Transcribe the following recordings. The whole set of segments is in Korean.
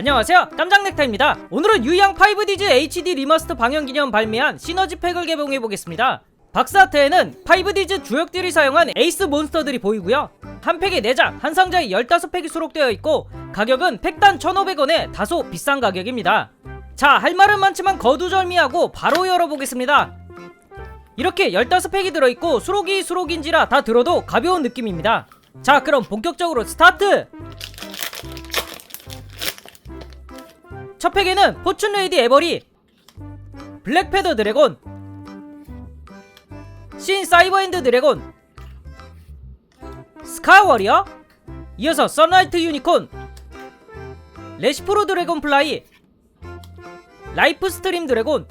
안녕하세요. 깜장넥타입니다. 오늘은 유양 5디즈 HD 리마스터 방영기념 발매한 시너지 팩을 개봉해보겠습니다. 박스아트에는 5디즈 주역들이 사용한 에이스 몬스터들이 보이고요. 한 팩에 4장, 한 상자에 15팩이 수록되어 있고 가격은 팩단 1,500원에 다소 비싼 가격입니다. 자 할 말은 많지만 거두절미하고 바로 열어보겠습니다. 이렇게 15팩이 들어있고 수록이 수록인지라 다 들어도 가벼운 느낌입니다. 자 그럼 본격적으로 스타트! 첫 팩에는 포춘 레이디 에버리 블랙패더 드래곤 신 사이버핸드 드래곤 스카 워리어 이어서 선라이트 유니콘 레시프로 드래곤 플라이 라이프 스트림 드래곤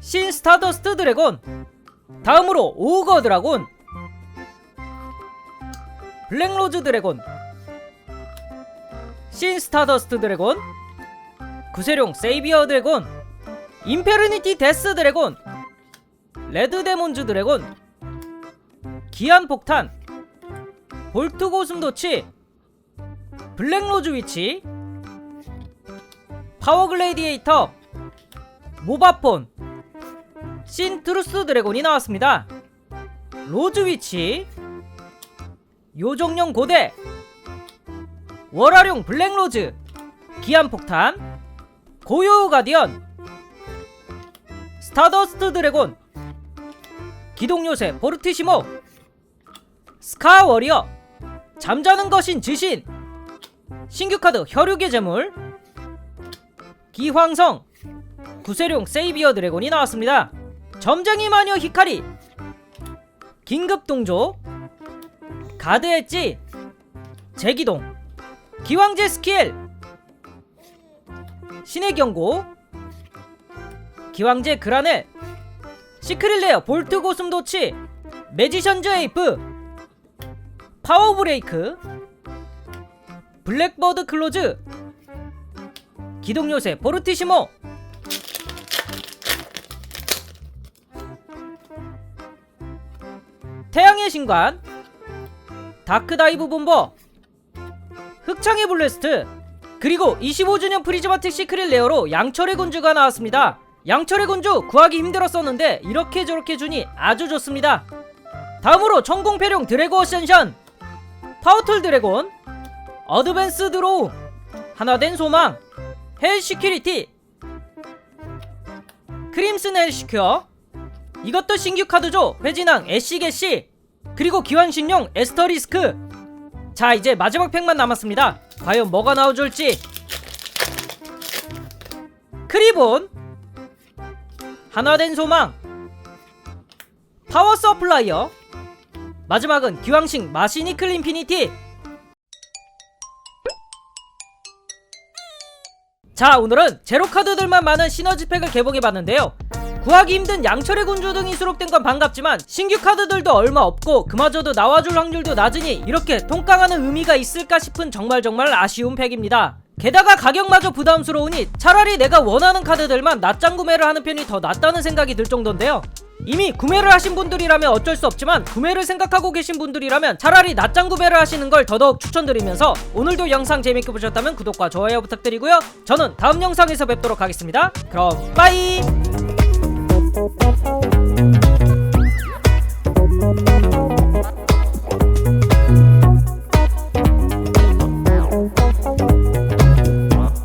신 스타더스트 드래곤 다음으로 오거 드라곤 블랙로즈 드래곤 신 스타더스트 드래곤 구세룡 세이비어 드래곤 임페르니티 데스 드래곤 레드 데몬즈 드래곤 기안 폭탄 볼트 고슴도치 블랙로즈 위치 파워 글레이디에이터 모바폰 신 트루스 드래곤이 나왔습니다. 로즈 위치 요정령 고대 월화룡 블랙로즈 기안 폭탄 고요 가디언 스타더스트 드래곤 기동요새 보르티시모 스카 워리어 잠자는 것인 지신 신규 카드 혈육의 재물 기황성 구세룡 세이비어 드래곤이 나왔습니다. 점쟁이 마녀 히카리 긴급 동조 가드 엣지 제기동 기왕제 스킬 신의 경고. 기왕제 그라넬 시크릴레어 볼트 고슴 도치 매지션즈 에이프 파워 브레이크 블랙버드 클로즈 기동 요새 포르티시모. 태양의 신관 다크다이브 본버 흑창의 블래스트 그리고 25주년 프리즈마틱 시크릿 레어로 양철의 군주가 나왔습니다. 양철의 군주 구하기 힘들었었는데 이렇게 저렇게 주니 아주 좋습니다. 다음으로 천공패룡 드래고 어센션. 파워툴 드래곤 어드밴스 드로우 하나된 소망 헬 시큐리티. 크림슨 헬 시큐어. 이것도 신규 카드죠? 회진왕 애쉬게시. 그리고 기환신용 에스터리스크 자 이제 마지막 팩만 남았습니다. 과연 뭐가 나와줄지. 크리본. 하나된 소망. 파워 서플라이어. 마지막은 기왕식 마시니클 인피니티. 자 오늘은 제로 카드들만 많은 시너지 팩을 개봉해봤는데요 구하기 힘든 양철의 군주 등이 수록된 건 반갑지만 신규 카드들도 얼마 없고 그마저도 나와줄 확률도 낮으니 이렇게 통깡하는 의미가 있을까 싶은 정말 정말 아쉬운 팩입니다. 게다가 가격마저 부담스러우니 차라리 내가 원하는 카드들만 낮장 구매를 하는 편이 더 낫다는 생각이 들 정도인데요. 이미 구매를 하신 분들이라면 어쩔 수 없지만 구매를 생각하고 계신 분들이라면 차라리 낮장 구매를 하시는 걸 더더욱 추천드리면서 오늘도 영상 재밌게 보셨다면 구독과 좋아요 부탁드리고요. 저는 다음 영상에서 뵙도록 하겠습니다. 그럼 빠이!